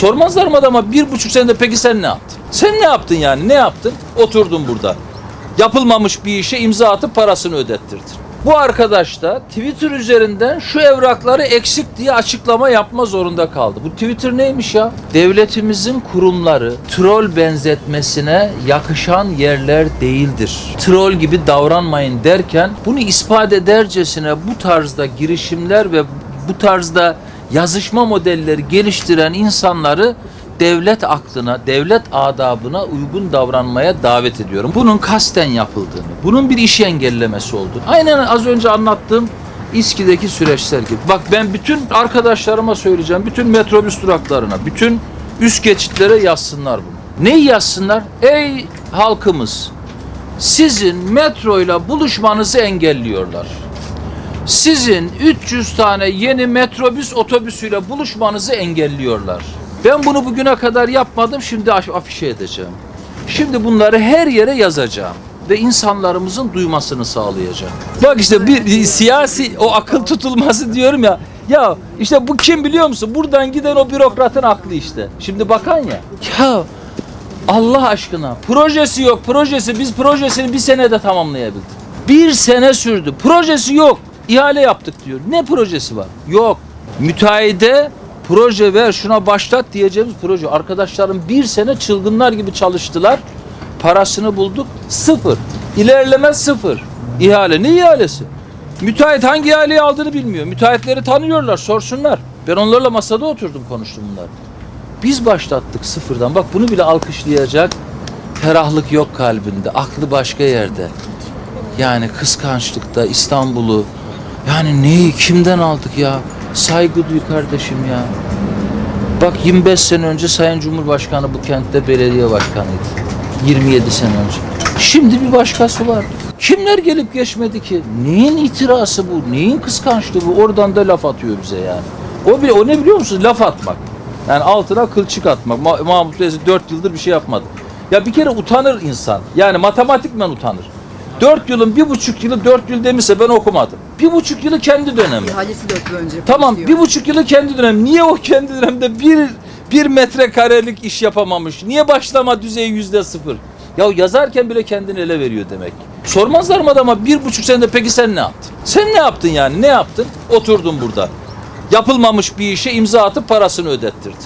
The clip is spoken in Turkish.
Sormazlar mı adama bir buçuk senede peki sen ne yaptın? Sen ne yaptın yani ne yaptın? Oturdun burada. Yapılmamış bir işe imza atıp parasını ödettirdin. Bu arkadaş da Twitter üzerinden şu evrakları eksik diye açıklama yapma zorunda kaldı. Bu Twitter neymiş ya? Devletimizin kurumları troll benzetmesine yakışan yerler değildir. Troll gibi davranmayın derken bunu ispat edercesine bu tarzda girişimler ve bu tarzda yazışma modelleri geliştiren insanları devlet aklına, devlet adabına uygun davranmaya davet ediyorum. Bunun kasten yapıldığını, bunun bir iş engellemesi olduğunu. Aynen az önce anlattığım İSKİ'deki süreçler gibi. Bak ben bütün arkadaşlarıma söyleyeceğim, bütün metrobüs duraklarına, bütün üst geçitlere yazsınlar bunu. Neyi yazsınlar? Ey halkımız, sizin metroyla buluşmanızı engelliyorlar sizin 300 tane yeni metrobüs otobüsüyle buluşmanızı engelliyorlar. Ben bunu bugüne kadar yapmadım, şimdi af- afişe edeceğim. Şimdi bunları her yere yazacağım ve insanlarımızın duymasını sağlayacağım. Bak işte bir siyasi o akıl tutulması diyorum ya. Ya işte bu kim biliyor musun? Buradan giden o bürokratın aklı işte. Şimdi bakan ya. Ya Allah aşkına projesi yok projesi biz projesini bir senede tamamlayabildik. Bir sene sürdü projesi yok ihale yaptık diyor. Ne projesi var? Yok. Müteahhide proje ver şuna başlat diyeceğimiz proje. Arkadaşlarım bir sene çılgınlar gibi çalıştılar. Parasını bulduk sıfır. İlerleme sıfır. İhale ne ihalesi? Müteahhit hangi ihaleyi aldığını bilmiyor. Müteahhitleri tanıyorlar sorsunlar. Ben onlarla masada oturdum konuştum bunlar. Biz başlattık sıfırdan. Bak bunu bile alkışlayacak ferahlık yok kalbinde. Aklı başka yerde. Yani kıskançlıkta İstanbul'u yani neyi kimden aldık ya? Saygı duy kardeşim ya. Bak 25 sene önce Sayın Cumhurbaşkanı bu kentte belediye başkanıydı. 27 sene önce. Şimdi bir başkası var. Kimler gelip geçmedi ki? Neyin itirası bu? Neyin kıskançlığı bu? Oradan da laf atıyor bize yani. O, bile, o ne biliyor musunuz? Laf atmak. Yani altına kılçık atmak. Ma- Mahmut Bey 4 yıldır bir şey yapmadı. Ya bir kere utanır insan. Yani matematikmen utanır. Dört yılın bir buçuk yılı dört yıl demişse ben okumadım. Bir buçuk yılı kendi dönemi. İhalesi dört yıl önce. Tamam bir buçuk yılı kendi dönem. Niye o kendi dönemde bir bir metrekarelik iş yapamamış? Niye başlama düzeyi yüzde sıfır? Ya yazarken bile kendini ele veriyor demek. Sormazlar mı adama bir buçuk senede peki sen ne yaptın? Sen ne yaptın yani? Ne yaptın? Oturdun burada. Yapılmamış bir işe imza atıp parasını ödettirdin.